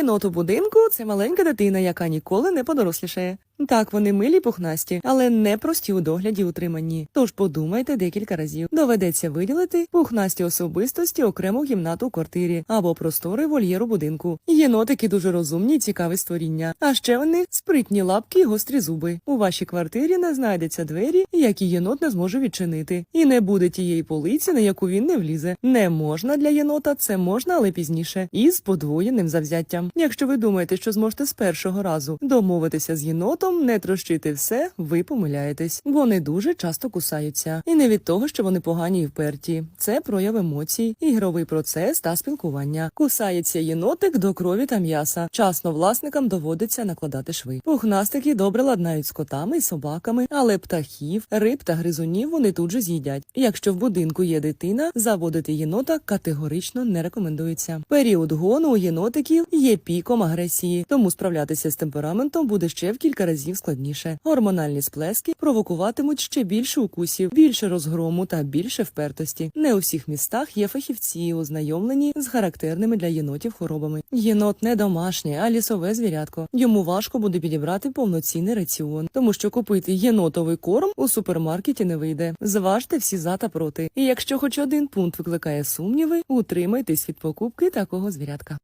Єнот у будинку це маленька дитина, яка ніколи не подорослішає. Так, вони милі пухнасті, але не прості у догляді утриманні. Тож подумайте декілька разів. Доведеться виділити пухнасті особистості окрему кімнату у квартирі або простори вольєру будинку. Єнотики дуже розумні, й цікаві створіння. А ще в них спритні лапки й гострі зуби. У вашій квартирі не знайдеться двері, які єнот не зможе відчинити, і не буде тієї полиці, на яку він не влізе. Не можна для єнота, це можна, але пізніше, і з подвоєним завзяттям. Якщо ви думаєте, що зможете з першого разу домовитися з єнотом, не трощити все, ви помиляєтесь. Вони дуже часто кусаються, і не від того, що вони погані і вперті. Це прояв емоцій, ігровий процес та спілкування. Кусається єнотик до крові та м'яса. Часно власникам доводиться накладати шви. Пухнастики добре ладнають з котами і собаками, але птахів, риб та гризунів вони тут же з'їдять. Якщо в будинку є дитина, заводити єнота категорично не рекомендується. Період гону у єнотиків є піком агресії, тому справлятися з темпераментом буде ще в кілька разів складніше. Гормональні сплески провокуватимуть ще більше укусів, більше розгрому та більше впертості. Не у всіх містах є фахівці, ознайомлені з характерними для єнотів хворобами. Єнот не домашнє, а лісове звірятко. Йому важко буде підібрати повноцінний раціон, тому що купити єнотовий корм у супермаркеті не вийде. Зважте всі за та проти. І якщо хоч один пункт викликає сумніви, утримайтесь від покупки такого звірятка.